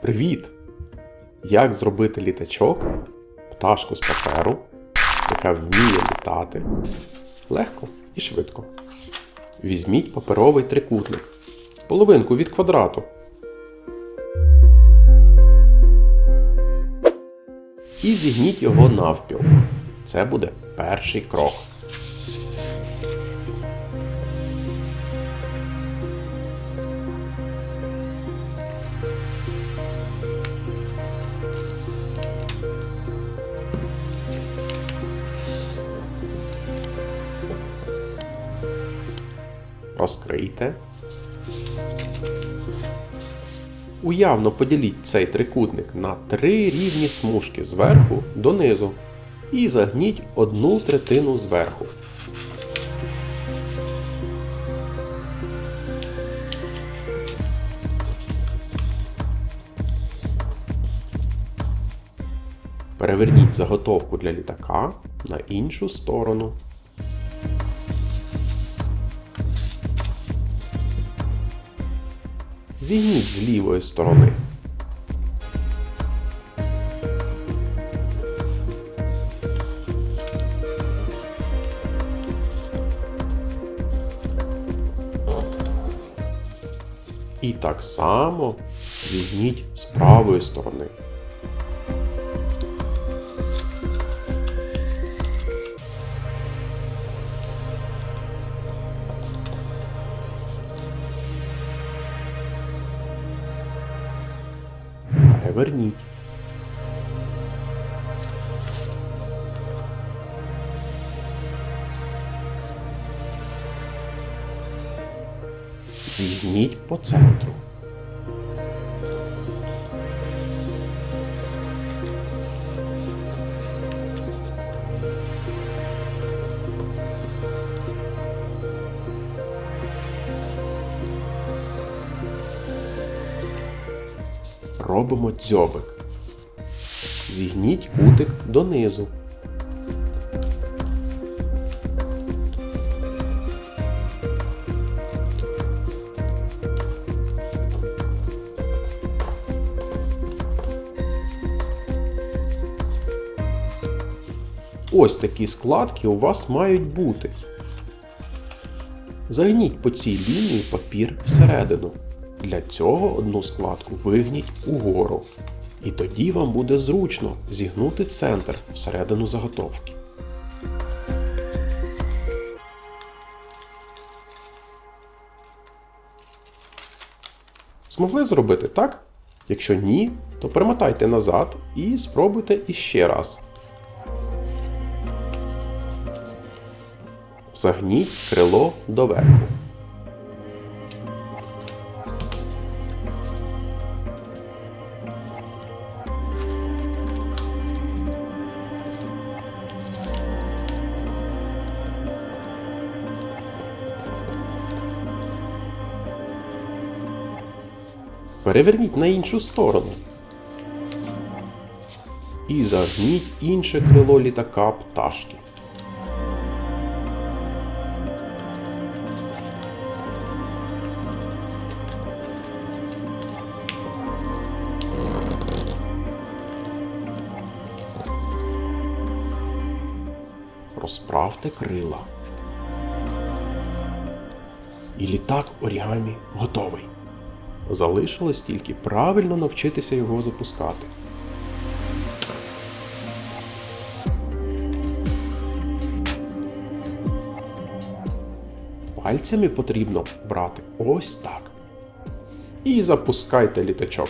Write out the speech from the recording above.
Привіт! Як зробити літачок, пташку з паперу, яка вміє літати легко і швидко. Візьміть паперовий трикутник, половинку від квадрату. І зігніть його навпіл. Це буде перший крок. Розкрийте. Уявно поділіть цей трикутник на три рівні смужки зверху донизу і загніть одну третину зверху. Переверніть заготовку для літака на іншу сторону. Зігніть з лівої сторони. І так само зігніть з правої сторони. Переверніть. Зігніть по центру. Робимо дзьобик. Зігніть кутик донизу. Ось такі складки у вас мають бути. Загніть по цій лінії папір всередину. Для цього одну складку вигніть угору. І тоді вам буде зручно зігнути центр всередину заготовки. Змогли зробити так? Якщо ні, то перемотайте назад і спробуйте іще раз. Загніть крило доверху. Переверніть на іншу сторону. І загніть інше крило літака пташки. Розправте крила. І літак орігамі готовий. Залишилось тільки правильно навчитися його запускати. Пальцями потрібно брати ось так. І запускайте літачок.